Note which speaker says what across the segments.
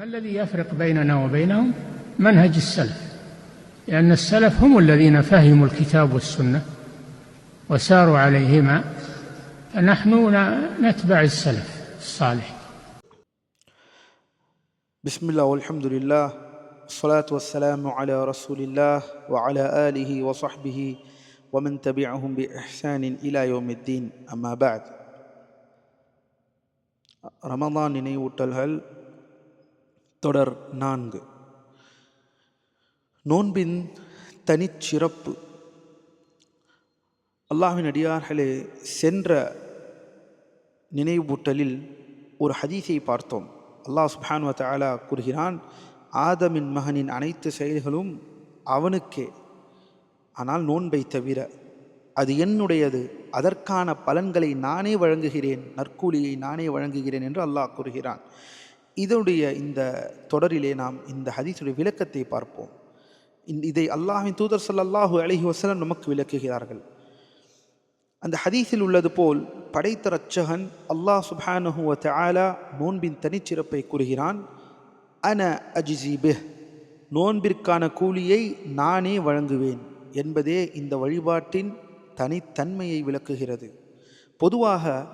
Speaker 1: ما الذي يفرق بيننا وبينهم منهج السلف لأن السلف هم الذين فهموا الكتاب والسنة وساروا عليهما فنحن نتبع السلف الصالح
Speaker 2: بسم الله والحمد لله والصلاة والسلام على رسول الله وعلى آله وصحبه ومن تبعهم بإحسان إلى يوم الدين أما بعد ரமதான் நினைவூட்டல்கள் தொடர் நான்கு. நோன்பின் தனிச்சிறப்பு. அல்லாஹின் அடியார்களே சென்ற நினைவூட்டலில் ஒரு ஹதீஸை பார்த்தோம். அல்லாஹ் சுப்ஹான் வ கூறுகிறான் ஆதமின் மகனின் அனைத்து செயல்களும் அவனுக்கே. ஆனால் நோன்பை தவிர அது என்னுடையது. அதற்கான பலன்களை நானே வழங்குகிறேன். நற்கூலியை நானே வழங்குகிறேன் என்று அல்லாஹ் கூறுகிறான். இதனுடைய இந்த தொடரிலே நாம் இந்த ஹதீஸுடைய விளக்கத்தை பார்ப்போம். இதை அல்லாஹின் தூதர் சல்லாஹூ அலைஹி வசலம் நமக்கு விளக்குகிறார்கள். அந்த ஹதீஸில் உள்ளது போல் படைத்த ரச்சகன் அல்லாஹ் சுப்ஹானஹு வ நோன்பின் தனிச்சிறப்பை கூறுகிறான் அன அஜிசி நோன்பிற்கான கூலியை நானே வழங்குவேன் என்பதே இந்த வழிபாட்டின் தனித்தன்மையை விளக்குகிறது. பொதுவாக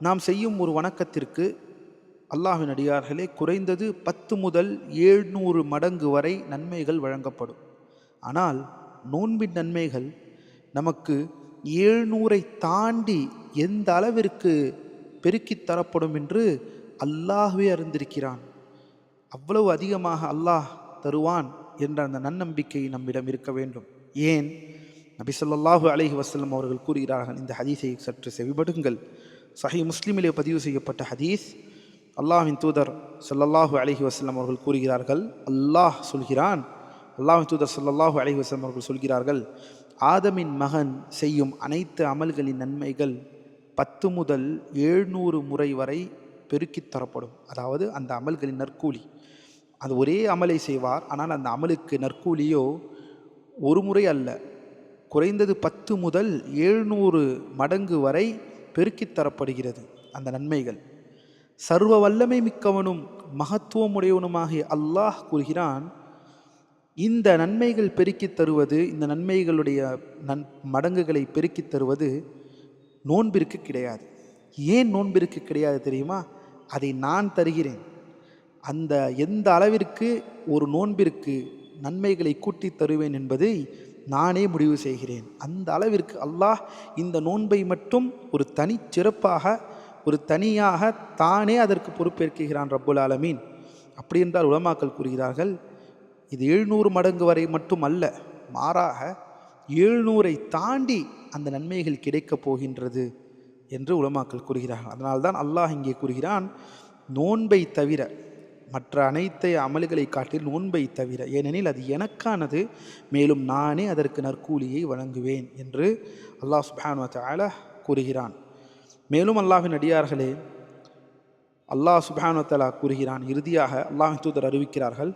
Speaker 2: நாம் செய்யும் ஒரு வணக்கத்திற்கு அல்லாஹின் அடியார்களே குறைந்தது பத்து முதல் ஏழ்நூறு மடங்கு வரை நன்மைகள் வழங்கப்படும். ஆனால் நோன்பின் நன்மைகள் நமக்கு ஏழ்நூறை தாண்டி எந்த அளவிற்கு பெருக்கித் தரப்படும் என்று அல்லாஹ்வே அறிந்திருக்கிறான். அவ்வளவு அதிகமாக அல்லாஹ் தருவான் என்ற அந்த நன்னம்பிக்கை நம்மிடம் இருக்க வேண்டும். ஏன்? நபி ஸல்லல்லாஹு அலைஹி வசல்லம் அவர்கள் கூறுகிறார்கள் இந்த ஹதீஸை சற்று செவிபடுங்கள். சஹி முஸ்லிமிலே பதிவு செய்யப்பட்ட ஹதீஸ் அல்லாஹின் தூதர் சொல்லல்லாஹு அலஹி வசல்லம் அவர்கள் கூறுகிறார்கள் அல்லாஹ் சொல்கிறான். அல்லாஹின் தூதர் சொல்லல்லாஹு அலஹி வசல்லம் அவர்கள் சொல்கிறார்கள் ஆதமின் மகன் செய்யும் அனைத்து அமல்களின் நன்மைகள் பத்து முதல் எழுநூறு முறை வரை பெருக்கித் தரப்படும். அதாவது அந்த அமல்களின் நற்கூலி. அது ஒரே அமலை செய்வார் ஆனால் அந்த அமலுக்கு நற்கூலியோ ஒரு முறை அல்ல குறைந்தது பத்து முதல் எழுநூறு மடங்கு வரை பெருக்கித் தரப்படுகிறது அந்த நன்மைகள். சர்வ வல்லமை மிக்கவனும் மகத்துவமுடையவனுமாகிய அல்லாஹ் கூறுகிறான் இந்த நன்மைகள் பெருக்கித் தருவது இந்த நன்மைகளுடைய நன் மடங்குகளை பெருக்கித் தருவது நோன்பிற்கு கிடையாது. ஏன் நோன்பிற்கு கிடையாது தெரியுமா? அதை நான் தருகிறேன். அந்த எந்த அளவிற்கு ஒரு நோன்பிற்கு நன்மைகளை கூட்டி தருவேன் என்பதை நானே முடிவு செய்கிறேன். அந்த அளவிற்கு அல்லாஹ் இந்த நோன்பை மட்டும் ஒரு தனிச்சிறப்பாக ஒரு தனியாக தானே அதற்கு பொறுப்பேற்கிறான் ரப்புல் ஆலமீன். அப்படி என்றால் உலமாக்கள் கூறுகிறார்கள் இது எழுநூறு மடங்கு வரை மட்டும் அல்ல மாறாக எழுநூறை தாண்டி அந்த நன்மைகள் கிடைக்கப் போகின்றது என்று உலமாக்கள் கூறுகிறார்கள். அதனால்தான் அல்லாஹ் இங்கே கூறுகிறான் நோன்பை தவிர மற்ற அனைத்து அமல்களை காட்டில் நோன்பை தவிர ஏனெனில் அது எனக்கானது மேலும் நானே அதற்கு நற்கூலியை வழங்குவேன் என்று அல்லாஹ் சுப்ஹானு கூறுகிறான். மேலும் அல்லாஹின் அடியார்களே அல்லாஹ் சுப்ஹானு கூறுகிறான் இறுதியாக அல்லாஹ் தூதர் அறிவிக்கிறார்கள்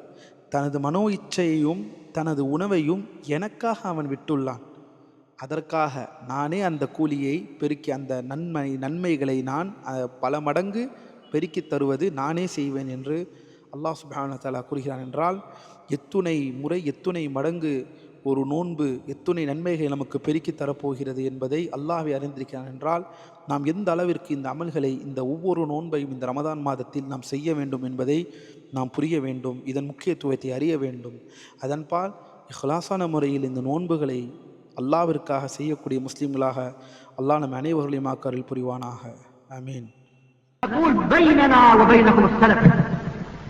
Speaker 2: தனது மனோ இச்சையையும் தனது உணவையும் எனக்காக அவன் விட்டுள்ளான். அதற்காக நானே அந்த கூலியை பெருக்கி அந்த நன்மை நன்மைகளை நான் பல மடங்கு பெருக்கித் தருவது நானே செய்வேன் என்று அல்லாஹ் சுப்ஹானஹு தலா கூறுகிறான் என்றால் எத்துணை முறை எத்துணை மடங்கு ஒரு நோன்பு எத்துணை நன்மைகளை நமக்கு பெருக்கி தரப்போகிறது என்பதை அல்லாஹை அறிந்திருக்கிறான் என்றால் நாம் எந்த அளவிற்கு இந்த அமல்களை இந்த ஒவ்வொரு நோன்பையும் இந்த ரமதான் மாதத்தில் நாம் செய்ய வேண்டும் என்பதை நாம் புரிய வேண்டும் இதன் முக்கியத்துவத்தை அறிய வேண்டும். அதன்பால் இஹ்லாசான முறையில் இந்த நோன்புகளை அல்லாவிற்காக செய்யக்கூடிய முஸ்லீம்களாக அல்லாஹ் நம் அனைவர்களையும் ஆக்கரில் புரிவானாக.
Speaker 3: ஐ அமீன்